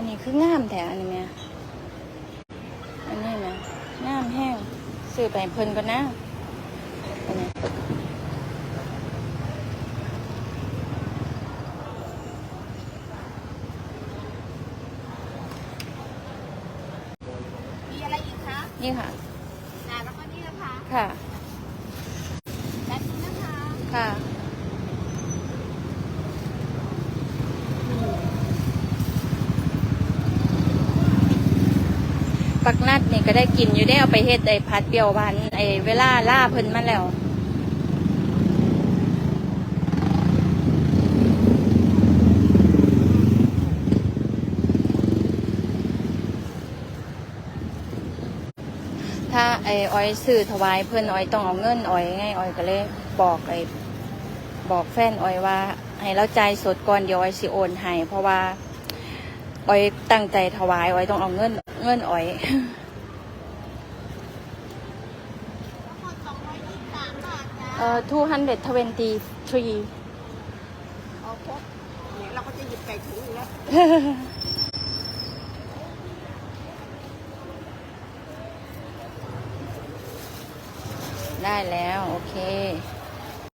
อันนี้คืองามแท้อันนี้แม่อันนี้นะงามแห้งซื้อไปให้เพิ่นก็นะอันนี้มีอะไรอีกคะนี่ค่ะอ่าแล้วก็นี่นะคะค่ะ แป๊บนึงนะคะ ค่ะ ปักนัดนี่ก็ได้กินอยู่ได้เอาไปเฮ็ดไอ้ผัดเปรี้ยวหวานไอ้เวลาล่าเพิ่นมาแล้วถ้าไอ้อ้อยซื้อถวายเพิ่นอ้อยต้องเอาเงินอ้อยไงอ้อยก็เลยบอกไอ้บอกแฟนอ้อยว่า ให้เราใจสดก่อนเดี๋ยวอ้อยสิโอนให้เพราะว่า ออยตั้งใจถวายออยต้องเอาเงิน เงินออยทั้งหมดสองร้อยยี่สิบสามบาทจ้าเอ่อ223เอาครบเนี่ยเราก็จะหยิบไก่ถุงอยู่แล้วได้แล้ว โอเคเ